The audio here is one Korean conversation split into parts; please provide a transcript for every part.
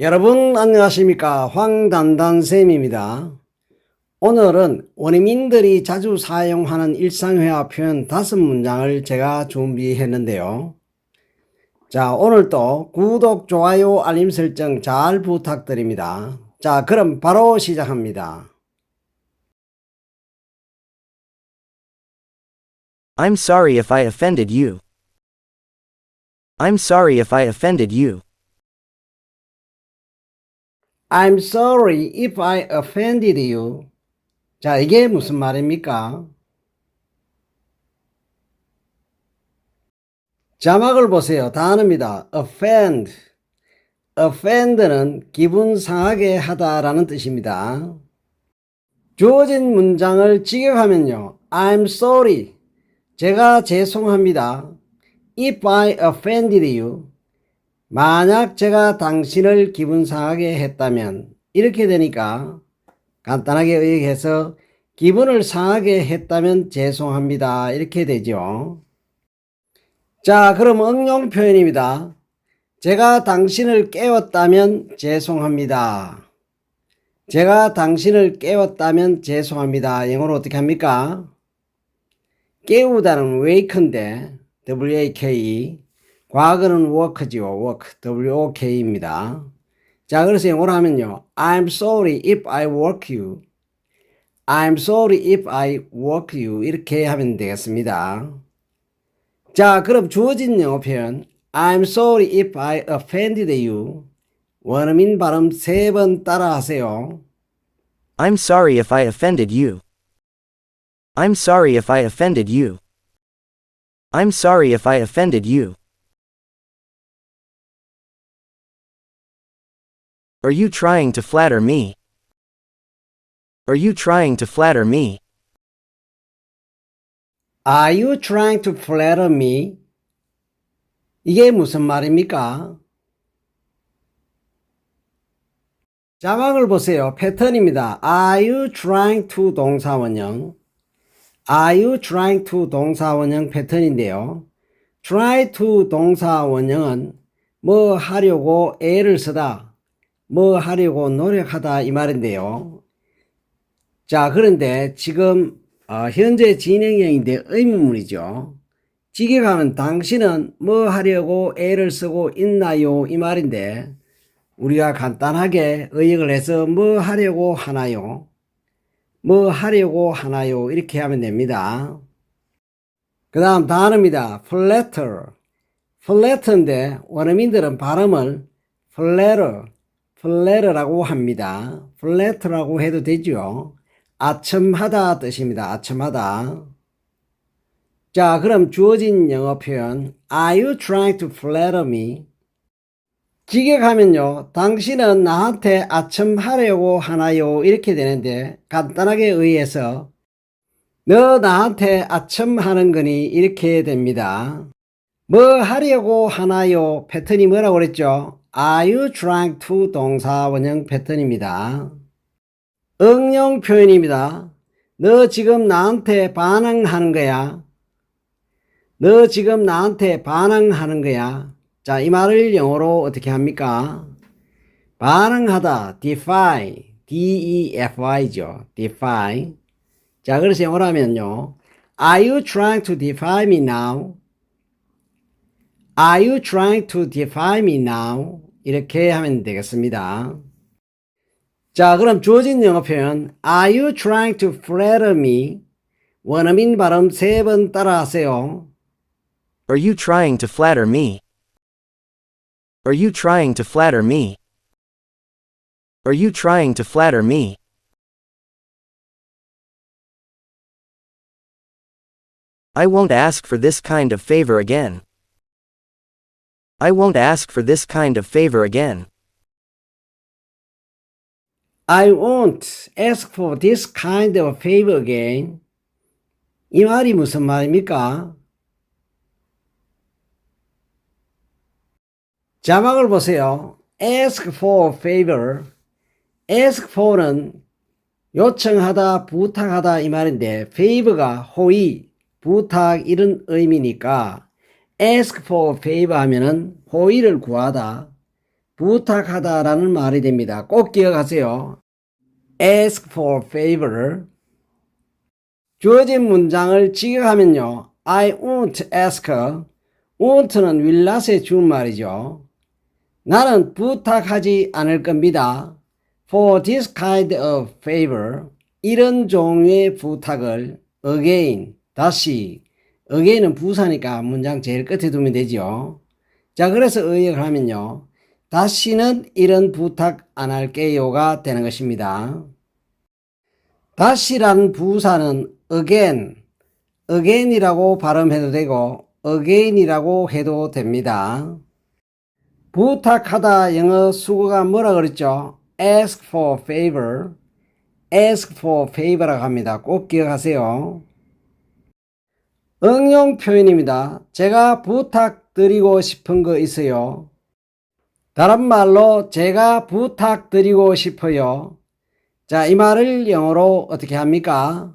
여러분 안녕하십니까 황단단쌤입니다. 오늘은 원어민들이 자주 사용하는 일상회화 표현 다섯 문장을 제가 준비했는데요. 자 오늘도 구독, 좋아요, 알림 설정 잘 부탁드립니다. 자 그럼 바로 시작합니다. I'm sorry if I offended you. I'm sorry if I offended you. I'm sorry if I offended you. 자 이게 무슨 말입니까? 자막을 보세요. 단어입니다. offend. offend는 기분 상하게 하다라는 뜻입니다. 주어진 문장을 직역하면요. I'm sorry. 제가 죄송합니다. If I offended you. 만약 제가 당신을 기분 상하게 했다면 이렇게 되니까 간단하게 의역해서 기분을 상하게 했다면 죄송합니다. 이렇게 되죠. 자, 그럼 응용 표현입니다. 제가 당신을 깨웠다면 죄송합니다. 제가 당신을 깨웠다면 죄송합니다. 영어로 어떻게 합니까? 깨우다는 wake인데 W-A-K 과거는 work죠. work W-O-K입니다. 자, 그래서 영어로 하면요. I'm sorry if I work you. I'm sorry if I work you. 이렇게 하면 되겠습니다. 자, 그럼 주어진 영어 표현 I'm sorry if I offended you. 원어민 발음 세 번 따라 하세요. I'm sorry if I offended you. I'm sorry if I offended you. I'm sorry if I offended you. Are you trying to flatter me? Are you trying to flatter me? Are you trying to flatter me? 이게 무슨 말입니까? 자막을 보세요. 패턴입니다. Are you trying to 동사원형? Are you trying to 동사원형 패턴인데요. try to 동사원형은 뭐 하려고 애를 쓰다, 뭐 하려고 노력하다 이 말인데요. 자, 그런데 지금 어, 현재 진행형인데 의문문이죠. 직역하면 당신은 뭐 하려고 애를 쓰고 있나요? 이 말인데 우리가 간단하게 의역을 해서 뭐 하려고 하나요? 뭐 하려고 하나요? 이렇게 하면 됩니다. 그 다음 단어입니다. flatter. flatter인데 원어민들은 발음을 flatter, flatter라고 합니다. flatter라고 해도 되죠. 아첨하다 뜻입니다. 아첨하다. 자, 그럼 주어진 영어 표현 Are you trying to flatter me? 직역하면요. 당신은 나한테 아첨하려고 하나요? 이렇게 되는데 간단하게 의해서 너 나한테 아첨하는 거니? 이렇게 됩니다. 뭐 하려고 하나요? 패턴이 뭐라고 그랬죠? Are you trying to 동사 원형 패턴입니다. 응용 표현입니다. 너 지금 나한테 반항하는 거야. 너 지금 나한테 반항하는 거야. 자, 이 말을 영어로 어떻게 합니까? 반항하다, defy, D-E-F-Y죠. defy. 자, 그래서 영어로 하면요. Are you trying to defy me now? Are you trying to defy me now? 이렇게 하면 되겠습니다. 자, 그럼 주어진 영어 표현 Are you trying to flatter me? 원어민 발음 세 번 따라 하세요. Are you trying to flatter me? Are you trying to flatter me? Are you trying to flatter me? I won't ask for this kind of favor again. I won't ask for this kind of favor again. I won't ask for this kind of favor again. 이 말이 무슨 말입니까? 자막을 보세요. ask for favor. ask for는 요청하다, 부탁하다 이 말인데 favor가 호의, 부탁 이런 의미니까 ask for favor 하면은 호의를 구하다, 부탁하다라는 말이 됩니다. 꼭 기억하세요. ask for favor. 주어진 문장을 직역하면요. I won't ask. won't는 윌낫의 준말이죠. 나는 부탁하지 않을 겁니다. For this kind of favor. 이런 종류의 부탁을 again, 다시. Again은 부사니까 문장 제일 끝에 두면 되죠. 자, 그래서 의역을 하면요. 다시는 이런 부탁 안 할게요가 되는 것입니다. 다시라는 부사는 again, again이라고 발음해도 되고 again이라고 해도 됩니다. 부탁하다 영어 수거가 뭐라 그랬죠? ask for favor, ask for favor라고 합니다. 꼭 기억하세요. 응용 표현입니다. 제가 부탁드리고 싶은 거 있어요. 다른 말로 제가 부탁드리고 싶어요. 자, 이 말을 영어로 어떻게 합니까?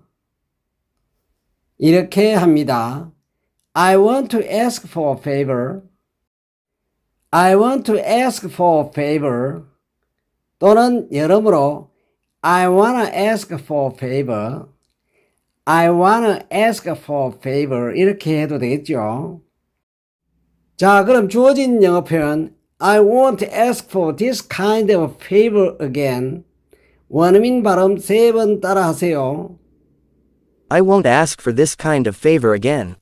이렇게 합니다. I want to ask for a favor. I want to ask for a favor. 또는 여러모로 I wanna ask for a favor. I wanna ask for a favor. 이렇게 해도 되겠죠. 자, 그럼 주어진 영어 표현 I won't ask for this kind of favor again. 원어민 발음 세 번 따라 하세요. I won't ask for this kind of favor again.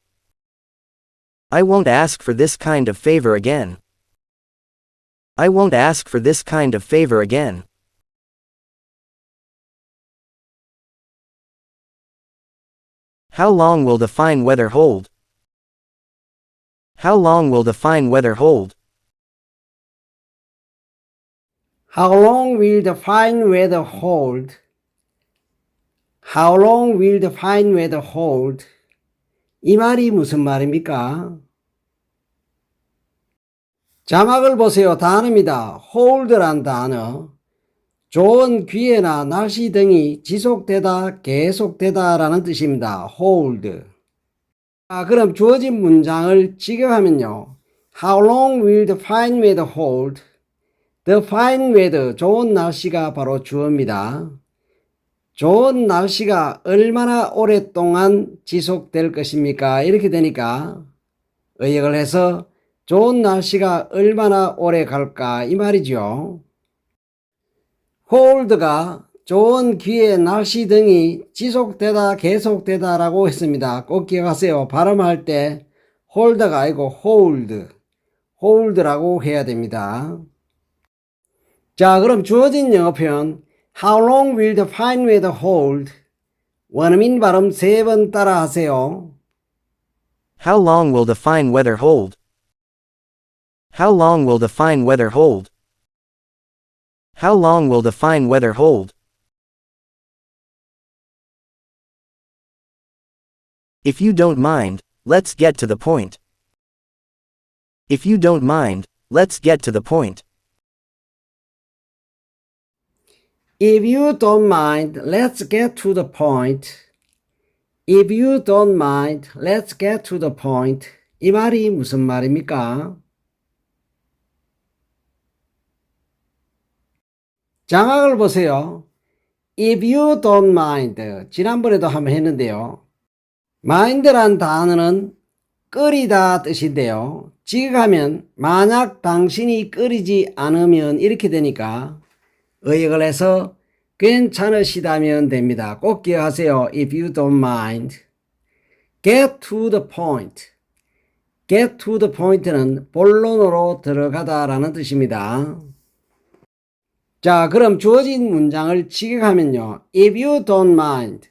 I won't ask for this kind of favor again. I won't ask for this kind of favor again. How long will the fine weather hold? How long will the fine weather hold? How long will the fine weather hold? How long will the fine weather hold? 이 말이 무슨 말입니까? 자막을 보세요. 단어입니다. hold란 단어. 좋은 기회나 날씨 등이 지속되다, 계속되다 라는 뜻입니다. hold. 아, 그럼 주어진 문장을 직역하면요. How long will the fine weather hold? The fine weather, 좋은 날씨가 바로 주어입니다. 좋은 날씨가 얼마나 오랫동안 지속될 것입니까? 이렇게 되니까 의역을 해서 좋은 날씨가 얼마나 오래 갈까 이 말이죠. Hold가 좋은 기회, 날씨 등이 지속되다, 계속되다 라고 했습니다. 꼭 기억하세요. 발음할 때 hold가 아니고 hold, hold라고 해야 됩니다. 자, 그럼 주어진 영어 표현 How long will the fine weather hold? 원어민 발음 세 번 따라 하세요. How long will the fine weather hold? How long will the fine weather hold? How long will the fine weather hold? If you don't mind, let's get to the point. If you don't mind, let's get to the point. If you don't mind, let's get to the point. If you don't mind, let's get to the point. 이 말이 무슨 말입니까? 자막을 보세요. If you don't mind. 지난번에도 한번 했는데요. mind란 단어는 끓이다 뜻인데요. 지극하면 만약 당신이 끓이지 않으면 이렇게 되니까 의역을 해서 괜찮으시다면 됩니다. 꼭 기억하세요. If you don't mind. Get to the point. Get to the point는 본론으로 들어가다라는 뜻입니다. 자, 그럼 주어진 문장을 직역하면요. If you don't mind.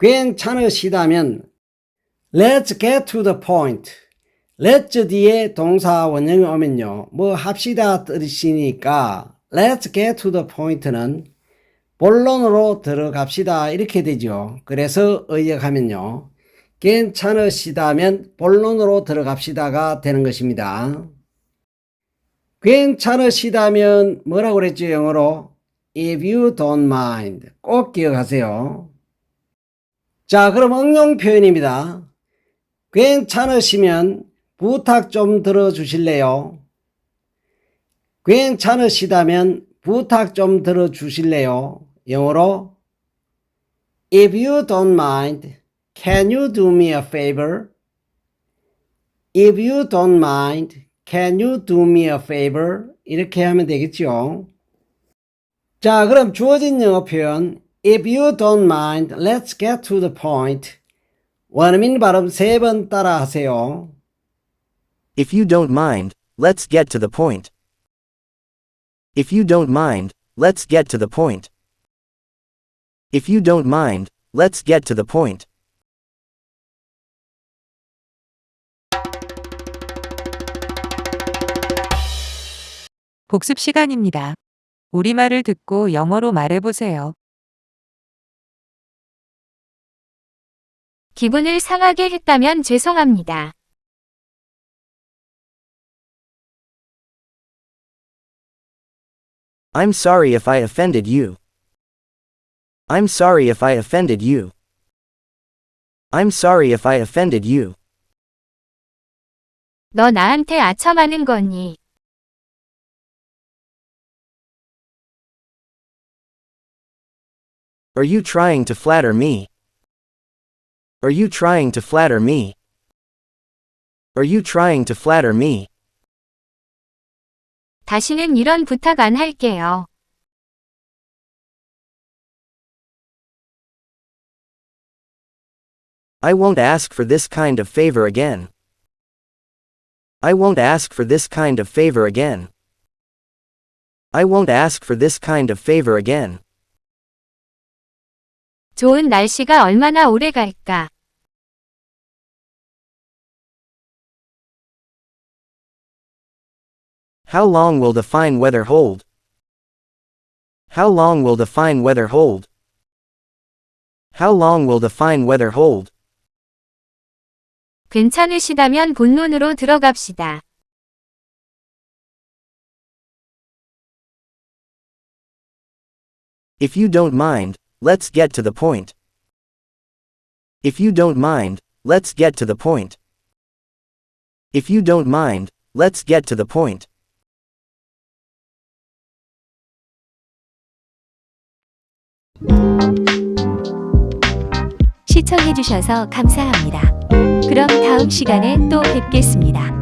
괜찮으시다면 Let's get to the point. Let's 뒤에 동사 원형이 오면요. 뭐 합시다 뜻이니까 Let's get to the point는 본론으로 들어갑시다 이렇게 되죠. 그래서 의역하면요. 괜찮으시다면 본론으로 들어갑시다가 되는 것입니다. 괜찮으시다면 뭐라고 그랬죠 영어로? If you don't mind. 꼭 기억하세요. 자 그럼 응용 표현입니다. 괜찮으시면 부탁 좀 들어주실래요? 괜찮으시다면 부탁 좀 들어주실래요? 영어로 If you don't mind, can you do me a favor? If you don't mind, can you do me a favor? 이렇게 하면 되겠죠. 자, 그럼 주어진 영어 표현 If you don't mind, let's get to the point. 원어민 발음 세 번 따라 하세요. If you don't mind, let's get to the point. If you don't mind, let's get to the point. If you don't mind, let's get to the point. 복습 시간입니다. 우리말을 듣고 영어로 말해보세요. 기분을 상하게 했다면 죄송합니다. I'm sorry if I offended you. I'm sorry if I offended you. I'm sorry if I offended you. 너 나한테 아첨하는 거니? Are you trying to flatter me? Are you trying to flatter me? Are you trying to flatter me? 다시는 이런 부탁 안 할게요. I won't ask for this kind of favor again. I won't ask for this kind of favor again. I won't ask for this kind of favor again. 좋은 날씨가 얼마나 오래 갈까? How long will the fine weather hold? How long will the fine weather hold? How long will the fine weather hold? 괜찮으시다면 본론으로 들어갑시다. If you don't mind, let's get to the point. If you don't mind, let's get to the point. If you don't mind, let's get to the point. 시청해주셔서 감사합니다. 그럼 다음 시간에 또 뵙겠습니다.